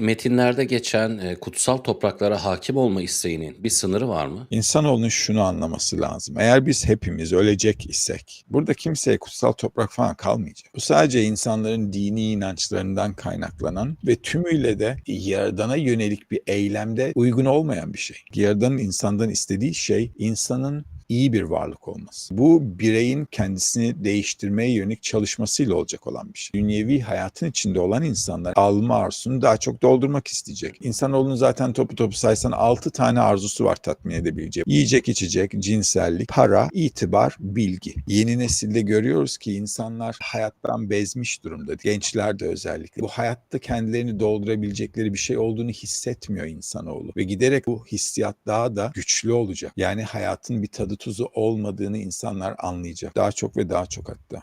Metinlerde geçen, eee, kutsal topraklara hakim olma isteğinin bir sınırı var mı? İnsanoğlunun şunu anlaması lazım. Eğer biz hepimiz ölecek isek, burada kimseye kutsal toprak falan kalmayacak. Bu sadece insanların dini inançlarından kaynaklanan ve tümüyle de Yaradan'a yönelik bir eylemde uygun olmayan bir şey. Yaradan'ın insandan istediği şey insanın iyi bir varlık olması. Bu bireyin kendisini değiştirmeye yönelik çalışmasıyla olacak olan bir şey. Dünyevi hayatın içinde olan insanlar alma arzusunu daha çok doldurmak isteyecek. İnsanoğlunun zaten topu topu saysan 6 tane arzusu var tatmin edebileceği. Yiyecek, içecek, cinsellik, para, itibar, bilgi. Yeni nesilde görüyoruz ki insanlar hayattan bezmiş durumda. Gençler de özellikle. Bu hayatta kendilerini doldurabilecekleri bir şey olduğunu hissetmiyor insanoğlu. Ve giderek bu hissiyat daha da güçlü olacak. Yani hayatın bir tadı tuzu olmadığını insanlar anlayacak. Daha çok ve daha çok hatta.